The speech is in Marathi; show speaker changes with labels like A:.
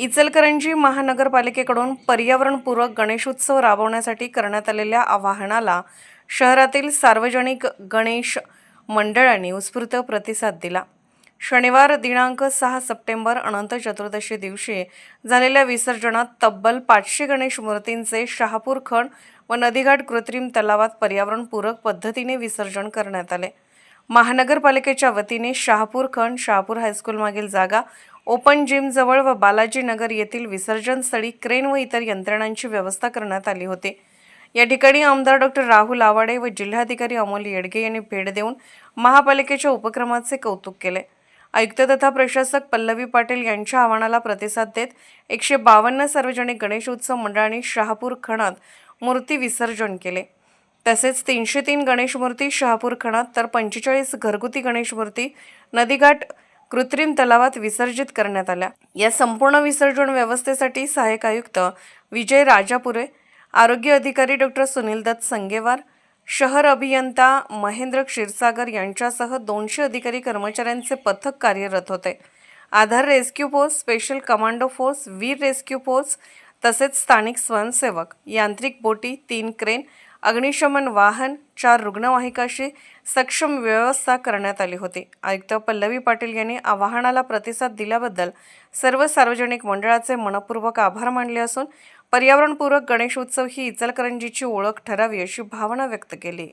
A: इचलकरंजी महानगरपालिकेकडून पर्यावरणपूरक गणेशोत्सव राबवण्यासाठी करण्यात आलेल्या आवाहनाला शहरातील सार्वजनिक गणेश मंडळांनी उत्स्फूर्त प्रतिसाद दिला. शनिवार दिनांक सहा सप्टेंबर अनंत चतुर्दशी दिवशी झालेल्या विसर्जनात तब्बल पाचशे गणेश मूर्तींचे शहापूर खण व नदीघाट कृत्रिम तलावात पर्यावरणपूरक पद्धतीने विसर्जन करण्यात आले. महानगरपालिकेच्या वतीने शहापूर खण शहापूर हायस्कूल मागील जागा ओपन जिमजवळ व बालाजी नगर येथील विसर्जन स्थळी क्रेन व इतर यंत्रणांची व्यवस्था करण्यात आली होती. या ठिकाणी आमदार डॉक्टर राहुल आवाडे व जिल्हाधिकारी अमोल येडगे यांनी भेट देऊन महापालिकेच्या उपक्रमाचे कौतुक केले. आयुक्त तथा प्रशासक पल्लवी पाटील यांच्या आव्हानाला प्रतिसाद देत एकशे बावन्न सार्वजनिक गणेशोत्सव मंडळांनी शहापूर खणात मूर्ती विसर्जन केले. तसेच तीनशे तीन गणेश मूर्ती शहापूर खणात तर पंचेचाळीस घरगुती गणेश मूर्ती नदीघाट कृत्रिम तलावात विसर्जित करण्यात आल्या. या संपूर्ण विसर्जन व्यवस्थेसाठी सहाय्यक आयुक्त विजय राजापुरे आरोग्य अधिकारी डॉक्टर सुनील दत्त संगेवार शहर अभियंता महेंद्र क्षीरसागर यांच्यासह दोनशे अधिकारी कर्मचाऱ्यांचे पथक कार्यरत होते. Aadhar rescue force special commando force Veer rescue force तसेच स्थानिक स्वयंसेवक यांत्रिक बोटी तीन क्रेन अग्निशमन वाहन चार रुग्णवाहिकाशी सक्षम व्यवस्था करण्यात आली होती. आयुक्त पल्लवी पाटील यांनी आवाहनाला प्रतिसाद दिल्याबद्दल सर्व सार्वजनिक मंडळाचे मनपूर्वक आभार मानले असून पर्यावरणपूरक गणेशोत्सव ही इचलकरंजीची ओळख ठरावी अशी भावना व्यक्त केली.